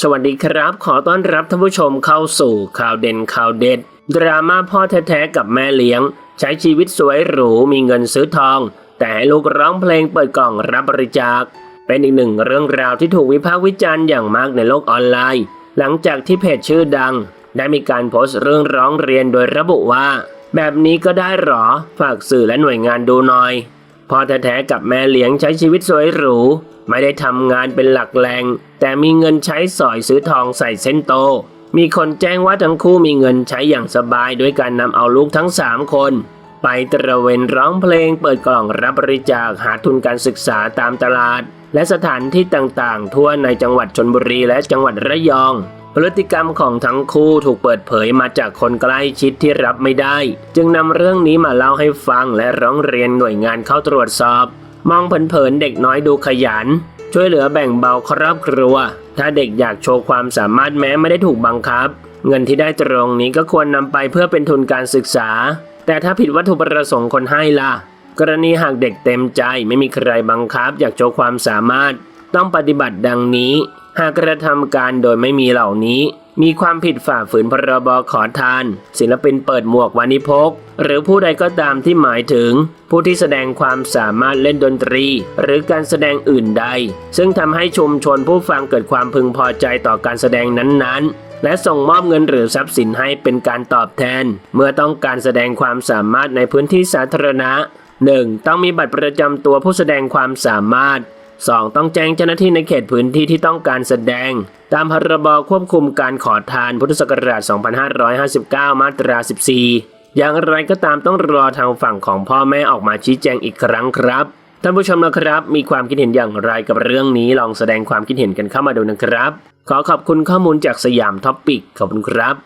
สวัสดีครับ ขอต้อนรับท่านผู้ชมเข้าสู่ข่าวเด่นข่าวเด็ด ดราม่าพ่อแท้ๆกับแม่เลี้ยง ใช้ชีวิตสวยหรู มีเงินซื้อทอง แต่ให้ลูกร้องเพลงเปิดกล่องรับบริจาค เป็นอีกหนึ่งเรื่องราวที่ถูกวิพากษ์วิจารณ์อย่างมากในโลกออนไลน์ หลังจากที่เพจชื่อดัง ได้มีการโพสต์เรื่องร้องเรียนโดยระบุว่า แบบนี้ก็ได้หรอฝากสื่อและหน่วยงานดูหน่อย พ่อแท้ๆกับแม่เลี้ยงใช้ชีวิตสวยหรู ไม่ได้ทำงานเป็นหลักแหล่งแต่มีเงินใช้สอยซื้อทองใส่เส้นโต มีคนแจ้งว่าทั้งคู่มีเงินใช้อย่างสบายด้วยการนำเอาลูกทั้งสามคน ไปตระเวนร้องเพลงเปิดกล่องรับบริจาคหาทุนการศึกษาตามตลาด และสถานที่ต่างๆ ทั่วในจังหวัดชนบุรีและจังหวัดระยอง พฤติกรรมของทั้งคู่ถูกเปิดเผยมาจากคนใกล้ชิดที่รับไม่ได้ จึงนำเรื่องนี้มาเล่าให้ฟังและร้องเรียนหน่วยงานเข้าตรวจสอบ มองเผินๆเด็กน้อยดูขยัน ช่วยเหลือแบ่งเบาครอบครัว ถ้าเด็กอยากโชว์ความสามารถแม้ไม่ได้ถูกบังคับ เงินที่ได้ตรงนี้ก็ควรนำไปเพื่อเป็นทุนการศึกษา แต่ถ้าผิดวัตถุประสงค์คนให้ล่ะ กรณีหากเด็กเต็มใจไม่มีใครบังคับ อยากโชว์ความสามารถ ต้องปฏิบัติดังนี้ หากกระทำการโดยไม่มีเหล่านี้ มีความผิดฝ่าฝืนพรบขอทาน ศิลปินเปิดหมวกวานิพก หรือผู้ใดก็ตามที่หมายถึง ผู้ที่แสดงความสามารถเล่นดนตรี หรือการแสดงอื่นใด ซึ่งทำให้ชุมชนผู้ฟังเกิดความพึงพอใจต่อการแสดงนั้นๆและส่งมอบเงินหรือทรัพย์สินให้เป็นการตอบแทน เมื่อต้องการแสดงความสามารถในพื้นที่สาธารณะ 1. ต้องมีบัตรประจำตัวผู้แสดงความสามารถ 2. ต้องแจ้งเจ้าหน้าที่ในเขตพื้นที่ที่ต้องการแสดง ตามพรบควบคุมการขอทานพุทธศักราช 2559 มาตรา 14 อย่างไรก็ตามต้องรอทางฝั่งของพ่อแม่ออกมาชี้แจงอีกครั้งครับ ท่านผู้ชมนะครับ มีความคิดเห็นอย่างไรกับเรื่องนี้ลองแสดงความคิดเห็นกันเข้ามาดูนะครับ ขอขอบคุณข้อมูลจากสยามท็อปปิกขอบคุณครับ